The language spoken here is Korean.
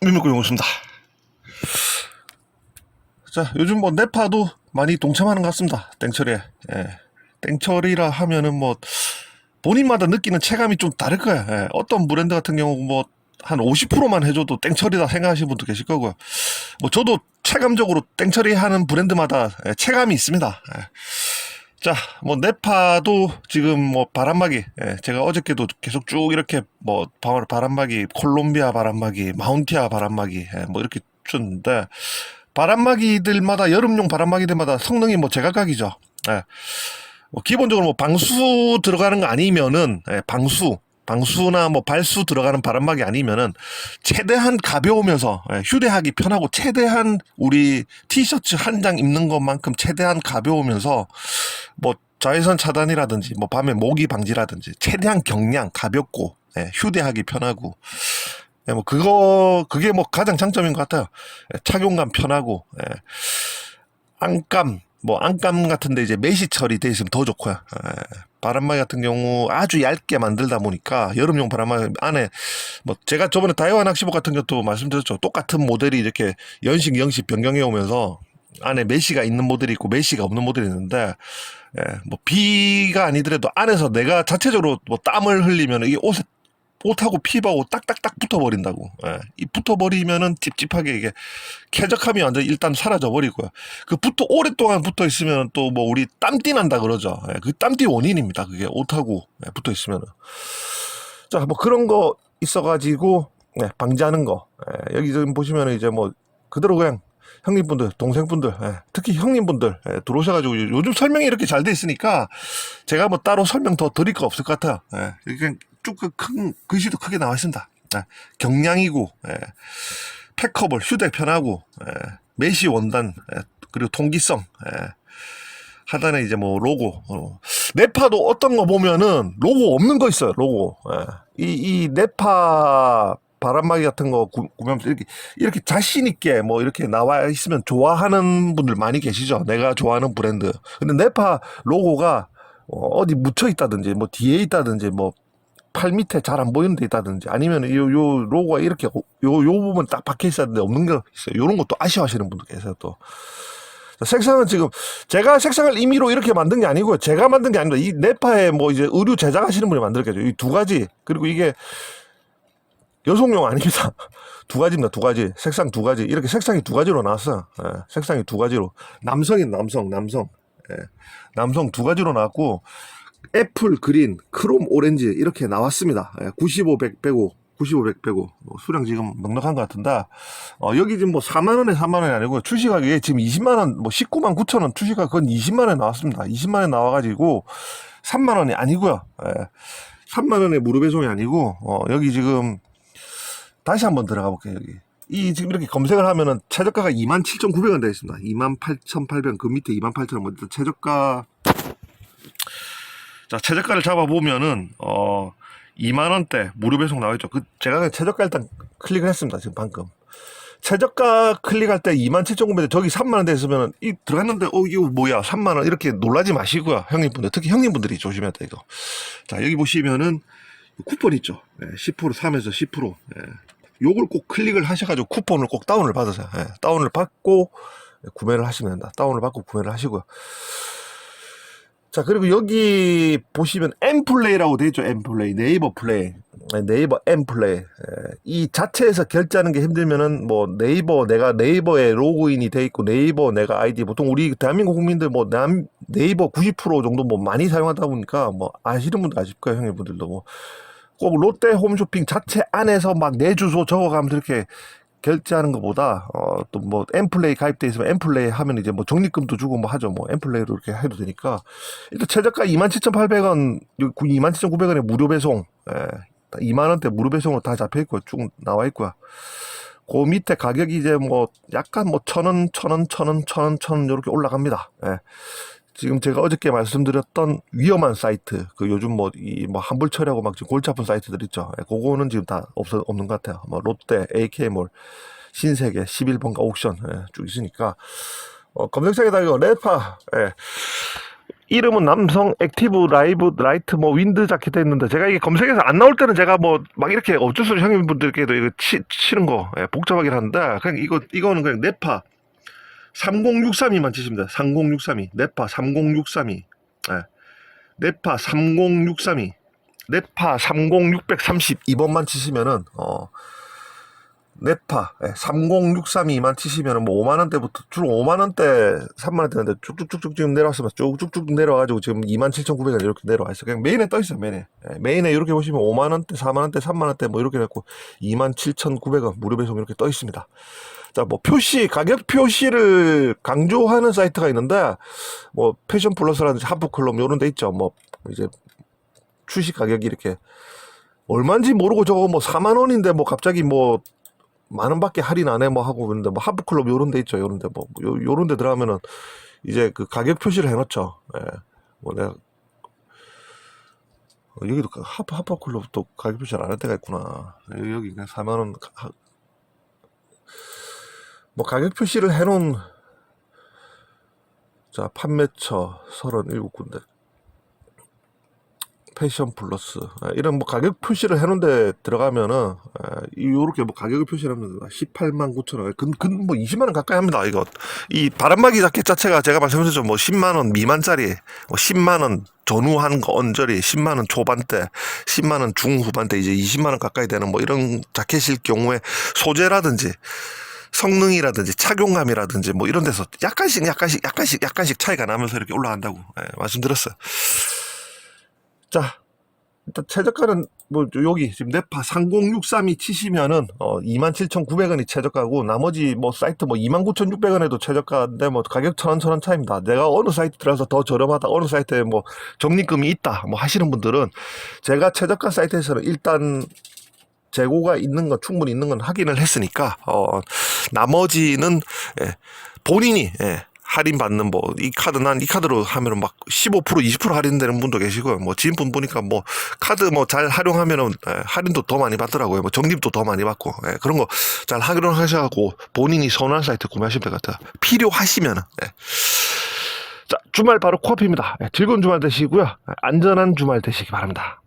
민물고 용호입니다. 자, 요즘 뭐 네파도 많이 동참하는 것 같습니다. 땡처리에. 예. 땡처리라 하면은 뭐 본인마다 느끼는 체감이 좀 다를 거야. 예. 어떤 브랜드 같은 경우 뭐 한 50%만 해줘도 땡처리다 생각하시는 분도 계실 거고요. 뭐 저도 체감적으로 땡처리 하는 브랜드마다 예, 체감이 있습니다. 예. 자, 뭐 네파도 지금 뭐 바람막이, 예, 제가 어저께도 계속 쭉 이렇게 뭐 바- 바람막이, 콜롬비아 바람막이, 마운티아 바람막이, 예, 뭐 이렇게 줬는데 바람막이들마다 여름용 바람막이들마다 성능이 뭐 제각각이죠. 예. 뭐 기본적으로 뭐 방수 들어가는 거 아니면은 예, 방수 방수나 뭐 발수 들어가는 바람막이 아니면은 최대한 가벼우면서 예, 휴대하기 편하고 최대한 우리 티셔츠 한 장 입는 것만큼 최대한 가벼우면서 뭐 자외선 차단이라든지 뭐 밤에 모기 방지라든지 최대한 경량 가볍고 예, 휴대하기 편하고 예, 뭐 그거 그게 뭐 가장 장점인 것 같아요. 예, 착용감 편하고 예. 안감 뭐 안감 같은데 이제 메시 처리돼 있으면 더 좋고요. 예. 바람막이 같은 경우 아주 얇게 만들다 보니까 여름용 바람막이 안에 뭐 제가 저번에 다이와 낚시복 같은 것도 말씀드렸죠. 똑같은 모델이 이렇게 연식 영식 변경해 오면서 안에 메시가 있는 모델이 있고 메시가 없는 모델이 있는데 예, 뭐 비가 아니더라도 안에서 내가 자체적으로 뭐 땀을 흘리면 이 옷에 옷하고 피부하고 딱딱딱 붙어버린다고. 예, 이 붙어버리면은 찝찝하게 이게 쾌적함이 완전 일단 사라져 버리고요. 그 붙어 오랫동안 붙어 있으면 또 뭐 우리 땀띠 난다 그러죠. 예, 그 땀띠 원인입니다. 그게 옷하고 예, 붙어 있으면은. 자, 뭐 그런 거 있어가지고 네, 방지하는 거. 예, 여기 지금 보시면은 이제 뭐 그대로 그냥 형님분들, 동생분들, 예, 특히 형님분들 예, 들어오셔가지고 요- 요즘 설명이 이렇게 잘 돼 있으니까 제가 뭐 따로 설명 더 드릴 거 없을 것 같아요. 예, 쭉 큰 글씨도 크게 나와 있습니다. 예, 경량이고 예, 팩커블 휴대 편하고 예, 메시 원단 예, 그리고 통기성 예, 하단에 이제 뭐 로고 어. 네파도 어떤 거 보면은 로고 없는 거 있어요 로고 예. 이, 이 네파 바람막이 같은 거 구- 구매하면서 이렇게 이렇게 자신 있게 뭐 이렇게 나와 있으면 좋아하는 분들 많이 계시죠 내가 좋아하는 브랜드 근데 네파 로고가 어, 어디 묻혀 있다든지 뭐 뒤에 있다든지 뭐 팔 밑에 잘 안 보이는 데 있다든지 아니면 요, 요 로고가 이렇게 요, 요 부분 딱 박혀 있었는데 없는 거 있어요 요런 것도 아쉬워하시는 분도 계세요 또 자, 색상은 지금 제가 색상을 임의로 이렇게 만든 게 아니고요. 제가 만든 게 아닙니다. 이 네파에 뭐 이제 의류 제작하시는 분이 만들었겠죠. 이 두 가지 그리고 이게 여성용 아닙니다. 두 가지입니다. 두 가지 색상 두 가지 이렇게 색상이 두 가지로 나왔어요. 예, 색상이 두 가지로 남성인 남성 남성 예, 남성 두 가지로 나왔고 애플 그린 크롬 오렌지 이렇게 나왔습니다. 예, 95 100 105 95 100 105뭐 수량 지금 넉넉한 것 같은데 어, 여기 지금 뭐 4만 원에 3만 원이 아니고 출시 가격이 지금 20만 원, 뭐 19만 9천 원 출시가 그건 20만 원에 나왔습니다. 20만 원에 나와가지고 3만 원이 아니고요. 예. 3만 원에 무료 배송이 아니고 어, 여기 지금 다시 한번 들어가 볼게요. 여기 이 지금 이렇게 검색을 하면은 최저가가 27,900원 되어 있습니다. 28,800원 그 밑에 28,000원 뭐 일단 최저가 자 최저가를 잡아 보면은 어 2만 원대 무료 배송 나와 있죠. 그 제가 최저가 일단 클릭을 했습니다. 지금 방금. 최저가 클릭할 때 27,900원 저기 3만 원대 있으면 이 들어갔는데 어 이거 뭐야 3만 원 이렇게 놀라지 마시고요. 형님분들 특히 형님분들이 조심해야 돼 이거. 자 여기 보시면은 쿠폰 있죠. 예, 10% 3에서 10%. 예. 요걸 꼭 클릭을 하셔가지고 쿠폰을 꼭 다운을 받으세요. 예, 다운을 받고 구매를 하시면 된다. 다운을 받고 구매를 하시고요. 자, 그리고 여기 보시면 엠플레이라고 되어 있죠. 엠플레이. 네이버 플레이. 네, 네이버 엠플레이. 예, 이 자체에서 결제하는 게 힘들면은 뭐 네이버 내가 네이버에 로그인이 돼 있고 네이버 내가 아이디 보통 우리 대한민국 국민들 뭐 남, 네이버 90% 정도 뭐 많이 사용하다 보니까 뭐 아시는 분들 아실 거예요. 형님분들도 뭐. 꼭 롯데 홈쇼핑 자체 안에서 막 내 주소 적어가면서 이렇게 결제하는 것보다 어 또 뭐 엠플레이 가입돼 있으면 엠플레이 하면 이제 뭐 적립금도 주고 뭐 하죠 뭐 엠플레이로 이렇게 해도 되니까 일단 최저가 27,800원 27,900원에 무료 배송 예, 2만 원대 무료 배송으로 다 잡혀 있고 쭉 나와 있고요. 그 밑에 가격이 이제 뭐 약간 뭐 천 원, 천 원, 천 원, 천 원, 천 원 이렇게 올라갑니다. 예. 지금 제가 어저께 말씀드렸던 위험한 사이트, 그 요즘 뭐 이 뭐 환불 처리하고 막 지금 골치 아픈 사이트들 있죠. 예, 그거는 지금 다 없어 없는 것 같아요. 뭐 롯데, AK몰, 신세계, 11번가 옥션 예, 쭉 있으니까 어, 검색창에다 이거 레파 예. 이름은 남성 액티브 라이브 라이트 뭐 윈드 자켓 했는데 제가 이게 검색해서 안 나올 때는 제가 뭐 막 이렇게 어쩔 수 없이 형님분들께도 이거 치, 치는 거 예, 복잡하긴 한데 그냥 이거 이거는 그냥 네파 3063이만 치시면 돼요. 3063이 네파 3063이 예. 네파 3063이 네파 30632번만 치시면은 어 네파 30632만 치시면은 뭐 5만 원대부터 주로 5만 원대 3만 원대인데 쭉쭉쭉쭉 지금 내려왔습니다. 쭉쭉쭉 내려와가지고 지금 27,900원 이렇게 내려와 있어. 그냥 메인에 떠 있어요. 메인에 예, 메인에 이렇게 보시면 5만 원대, 4만 원대, 3만 원대 뭐 이렇게 됐고 27,900원 무료 배송 이렇게 떠 있습니다. 자, 뭐 표시 가격 표시를 강조하는 사이트가 있는데 뭐 패션 플러스라든지 하프 클럽 이런 데 있죠. 뭐 이제 출시 가격이 이렇게 얼마인지 모르고 저거 뭐 4만 원인데 뭐 갑자기 뭐 만 원밖에 할인 안 해 뭐 하고 그러는데 뭐 하프 클럽 요런 데 있죠. 요런 데 뭐 요, 요런 데 들어가면은 이제 그 가격 표시를 해 놓죠. 예. 뭐 내가 어, 여기도 그 하프 하프 클럽 또 가격 표시를 안할 때가 있구나. 여기 그냥 4만 원 하- 뭐 가격 표시를 해 놓은 자, 판매처 37군데. 패션 플러스. 아, 이런 뭐 가격 표시를 해놓은 데 들어가면은, 아, 요렇게 뭐 가격을 표시를 하면 18만 9천 원. 근, 근, 뭐 20만 원 가까이 합니다, 이거. 이 바람막이 자켓 자체가 제가 말씀드렸죠. 뭐 10만 원 미만짜리, 뭐 10만 원 전후한 거 언저리, 10만 원 초반대, 10만 원 중후반대, 이제 20만 원 가까이 되는 뭐 이런 자켓일 경우에 소재라든지, 성능이라든지 착용감이라든지 뭐 이런 데서 약간씩 약간씩 약간씩 약간씩 차이가 나면서 이렇게 올라간다고 예, 말씀드렸어요. 자, 일단 최저가는 뭐 여기 지금 네파 30632 치시면은 어 27,900원이 최저가고 나머지 뭐 사이트 뭐 29,600원에도 최저가인데 뭐 가격 천원 천원 차이입니다. 내가 어느 사이트 들어가서 더 저렴하다 어느 사이트에 뭐 적립금이 있다 뭐 하시는 분들은 제가 최저가 사이트에서는 일단 재고가 있는 건 충분히 있는 건 확인을 했으니까 어 나머지는 예, 본인이 예, 할인 받는 뭐 이 카드 난 이 카드로 하면은 막 15% 20% 할인되는 분도 계시고 뭐 지인분 보니까 뭐 카드 뭐 잘 활용하면은 예, 할인도 더 많이 받더라고요. 뭐 적립도 더 많이 받고 예, 그런 거 잘 활용하셔갖고 본인이 선호한 사이트 구매하시면 될 것 같아요. 필요하시면은 예. 자 주말 바로 코앞입니다. 예, 즐거운 주말 되시고요. 예, 안전한 주말 되시기 바랍니다.